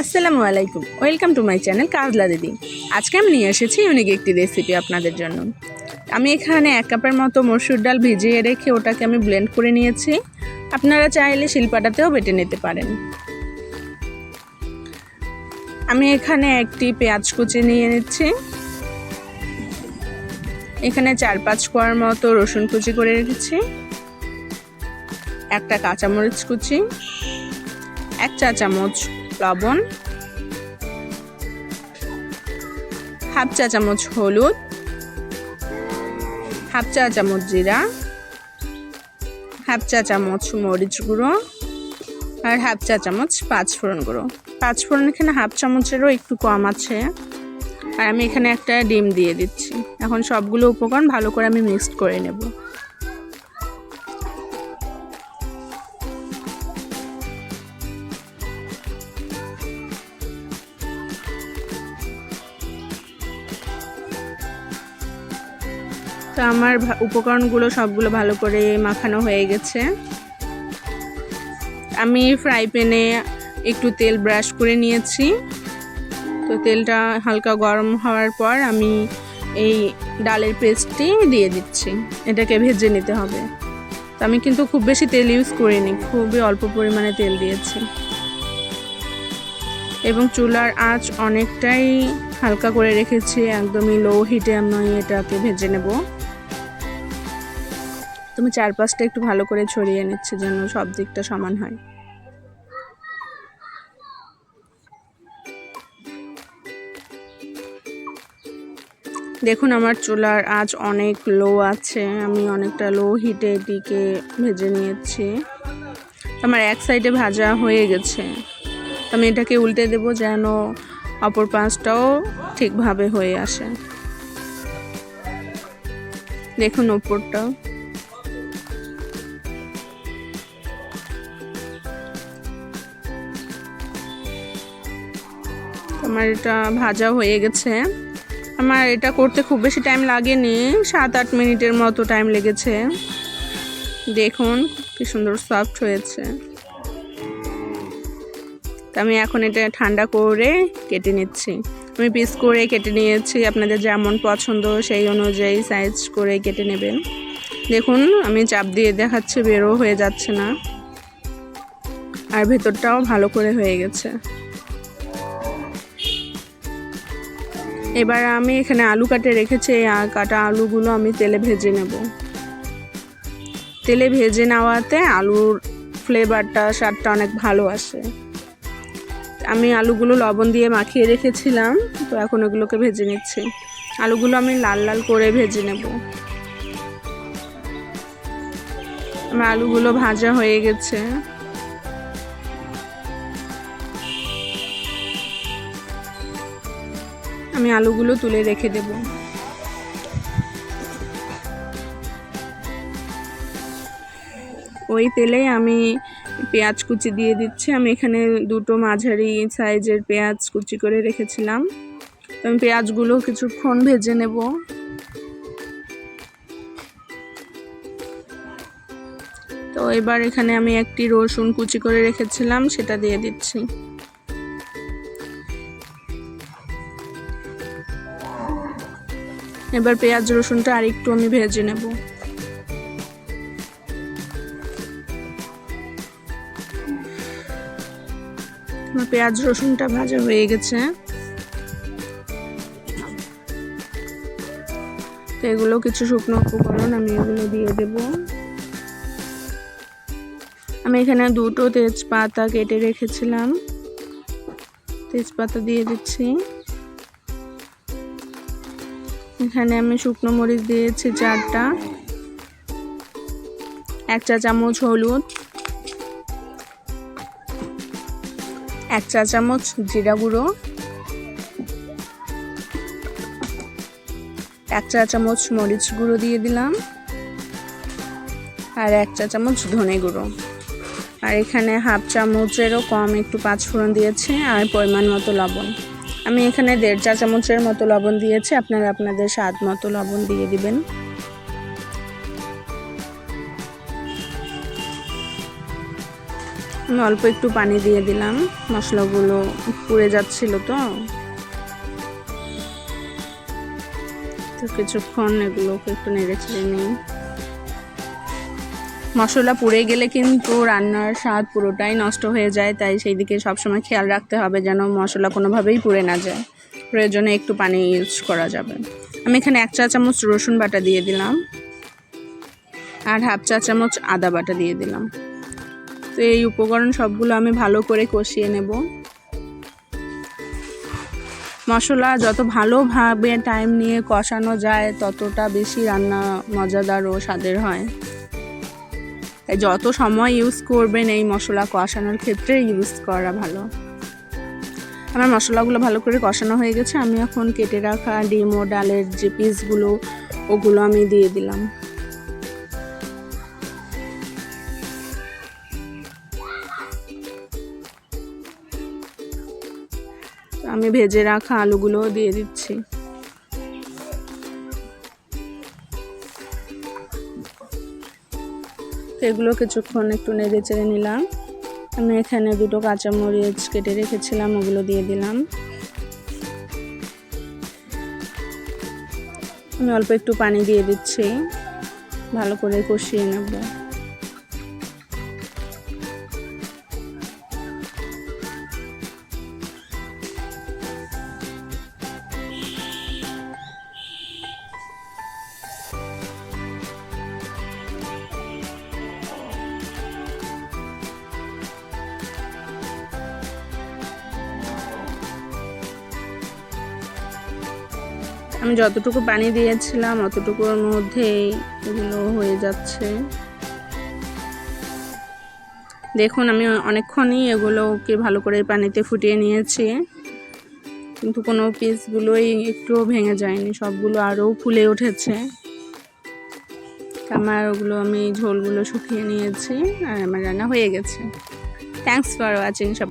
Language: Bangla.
আসসালামু আলাইকুম। Welcome to my channel Kajla দিদি। আজকে আমি নিয়ে এসেছি ইউনিক একটি রেসিপি আপনাদের জন্য। আমি এখানে এক কাপের মতো মসুর ডাল ভিজিয়ে রেখে ওটাকে আমি ব্লেন্ড করে নিয়েছি। আপনারা চাইলে শিলপাটাতেও বেটে নিতে পারেন। আমি এখানে একটি পেঁয়াজ কুচি নিয়ে নিচ্ছি। এখানে চার পাঁচ কোয়ার মতো রসুন কুচি করে রেখেছি। একটা কাঁচামরিচ কুচি। এক চা চামচ লবণ, হাফ চা চামচ হলুদ, হাফ চা চামচ জিরা, হাফ চা চামচ মরিচ গুঁড়ো আর হাফ চা চামচ পাঁচ ফোড়ন গুঁড়ো। পাঁচ ফোড়ন এখানে হাফ চামচেরও একটু কম আছে। আর আমি এখানে একটা ডিম দিয়ে দিচ্ছি। এখন সবগুলো উপকরণ ভালো করে আমি মিক্সড করে নেব। তো আমার উপকরণগুলো সবগুলো ভালো করে মাখানো হয়ে গেছে। আমি ফ্রাই প্যানে একটু তেল ব্রাশ করে নিয়েছি। তো তেলটা হালকা গরম হওয়ার পর আমি এই ডালের পেস্টটি দিয়ে দিচ্ছি। এটাকে ভেজে নিতে হবে। তো আমি কিন্তু খুব বেশি তেল ইউজ করিনি, খুবই অল্প পরিমাণে তেল দিয়েছি। এবং চুলার আঁচ অনেকটাই হালকা করে রেখেছি, একদমই লো হিটে আমি এটাকে ভেজে নেব। তুমি চারপাশটা একটু ভালো করে ছড়িয়ে নিচ্ছে যেন সব দিকটা সমান হয়। দেখুন, আমার চুলার আঁচ অনেক লো আছে। আমি অনেকটা লো হিটে এটিকে ভেজে নিয়েছি। আমার এক সাইডে ভাজা হয়ে গেছে। আমি এটাকে উল্টে দেব যেন অপর পাঁচটাও ঠিকভাবে হয়ে আসে। দেখুন উপরটাও আমার এটা ভাজা হয়ে গেছে। আমার এটা করতে খুব বেশি টাইম লাগেনি সাত আট মিনিটের মতো টাইম লেগেছে। দেখুন কি সুন্দর সফট হয়েছে। আমি এখন এটা ঠান্ডা করে কেটে নিচ্ছি। আমি পিস করে কেটে নিয়েছি, আপনাদের যেমন পছন্দ সেই অনুযায়ী সাইজ করে কেটে নেবেন। দেখুন, আমি চাপ দিয়ে দেখাচ্ছি বেরো হয়ে যাচ্ছে না। আর ভেতরটাও ভালো করে হয়ে গেছে। এবার আমি এখানে আলু কাটে রেখেছি, এই কাটা আলুগুলো আমি তেলে ভেজে নেব। তেলে ভেজে নেওয়াতে আলুর ফ্লেভারটা স্বাদটা অনেক ভালো আসে। আমি আলুগুলো লবণ দিয়ে মাখিয়ে রেখেছিলাম, তো এখন ওগুলোকে ভেজে নিচ্ছি। আলুগুলো আমি লাল লাল করে ভেজে নেব। আমার আলুগুলো ভাজা হয়ে গেছে। আমি আলুগুলো তুলে রেখে দেব। ওই তেলে আমি পেঁয়াজ কুচি দিয়ে দিচ্ছি। আমি এখানে দুটো মাঝারি সাইজের পেঁয়াজ কুচি করে রেখেছিলাম। আমি পেঁয়াজগুলো কিছুক্ষণ ভেজে নেব। তো এবার এখানে আমি একটি রসুন কুচি করে রেখেছিলাম, সেটা দিয়ে দিচ্ছি। এবার পেঁয়াজ, রসুনটা আরেকটু আমি ভেজে নেব। পেঁয়াজ, রসুনটা ভাজা হয়ে গেছে। এগুলো কিছু শুকনো উপকরণ আমি এগুলো দিয়ে দেব। আমি এখানে দুটো তেজপাতা কেটে রেখেছিলাম। তেজপাতা দিয়ে দিচ্ছি। এখানে আমি শুকনো মরিচ দিয়েছি চারটা। এক চা চামচ হলুদ। এক চা চামচ জিরা গুঁড়ো। এক চা চামচ মরিচ গুঁড়ো দিয়ে দিলাম। আর এক চা চামচ ধনে গুঁড়ো। আর এখানে হাফ চামচেরও কম একটু পাঁচ ফোড়ন দিয়েছি আর পরিমাণ মতো লবণ। আমি এখানে দেড় চা চামচের মতো লবণ দিয়েছি। আপনারা আপনাদের স্বাদ মতো লবণ দিয়ে দিবেন। আমি অল্প একটু পানি দিয়ে দিলাম। মশলাগুলো পুড়ে যাচ্ছিল তো। তো কিছুক্ষণ এগুলোকে একটু নেড়ে ছেড়ে নিই। মশলা পুড়ে গেলে কিন্তু রান্নার স্বাদ পুরোটাই নষ্ট হয়ে যায়, তাই সেই দিকে সবসময় খেয়াল রাখতে হবে যেন মশলা কোনোভাবেই পুড়ে না যায়। প্রয়োজনে একটু পানি ইউজ করা যাবে। আমি এখানে এক চা চামচ রসুন বাটা দিয়ে দিলাম আর হাফ চা চামচ আদা বাটা দিয়ে দিলাম। তো এই উপকরণ সবগুলো আমি ভালো করে কষিয়ে নেব। মশলা যত ভালোভাবে টাইম নিয়ে কষানো যায়, ততটা বেশি রান্না মজাদার ও স্বাদের হয়। তাই যত সময় ইউজ করবেন এই মশলা কষানোর ক্ষেত্রে ইউজ করা ভালো। আমার মশলাগুলো ভালো করে কষানো হয়ে গেছে, আমি এখন কেটে রাখা ডিম ও ডালের যে পিসগুলো ওগুলো আমি দিয়ে দিলাম। আমি ভেজে রাখা আলুগুলোও দিয়ে দিচ্ছি। তো এগুলো কিছুক্ষণ একটু নেড়ে চেড়ে নিলাম। আমি এখানে দুটো কাঁচামরিচ কেটে রেখেছিলাম, ওগুলো দিয়ে দিলাম। আমি অল্প একটু পানি দিয়ে দিচ্ছি, ভালো করে কষিয়ে নেব। আমি যতটুকু পানি দিয়েছিলাম, অতটুকুর মধ্যেই এগুলো হয়ে যাচ্ছে। দেখুন, আমি অনেকক্ষণই এগুলোকে ভালো করে পানিতে ফুটিয়ে নিয়েছি। কিন্তু কোনো পিসগুলোই একটুও ভেঙে যায়নি, সবগুলো আরও ফুলে উঠেছে। আমার ওগুলো আমি ঝোলগুলো শুকিয়ে নিয়েছি আর আমার রান্না হয়ে গেছে। থ্যাংকস ফর ওয়াচিং সব